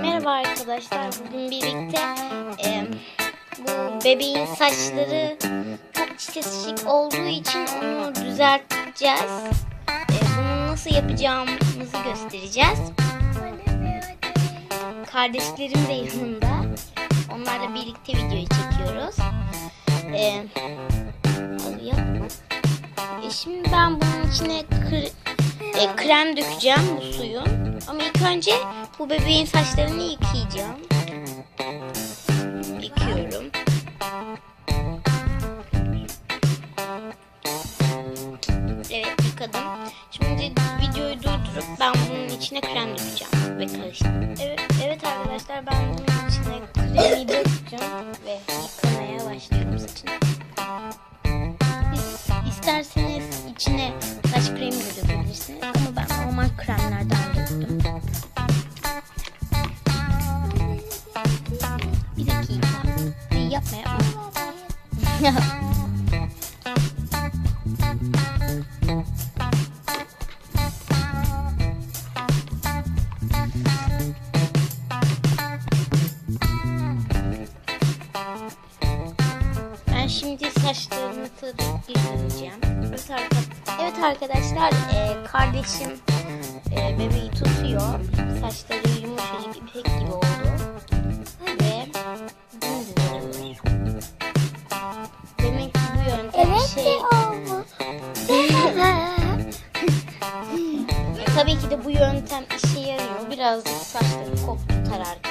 Merhaba arkadaşlar. Bugün birlikte e, bu bebeğin saçları çok çitesik olduğu için onu düzelteceğiz. E, bunu nasıl yapacağımızı göstereceğiz. Kardeşlerim de yanımda. Onlarla birlikte videoyu çekiyoruz. E, yapma. E, şimdi ben bunun içine kır- e, krem dökeceğim bu suyun. Ama ilk önce bu bebeğin saçlarını yıkayacağım. Yıkıyorum. Evet yıkadım. Şimdi videoyu durdurup ben bunun içine krem dökeceğim ve karıştıracağım. Evet, evet arkadaşlar ben bunun içine kremi dökeceğim ve yıkamaya başlıyorum saçını. İsterseniz içine saç kremi de dökebilirsiniz yapma yapma. Ben şimdi saçlarını tarayıp yıkayacağım. Evet, evet arkadaşlar e, kardeşim e, bebeği tutuyor. Saçları yumuşacık ipek gibi oldu. Tabii ki de bu yöntem işe yarıyor. Birazcık saçları koptu tararken.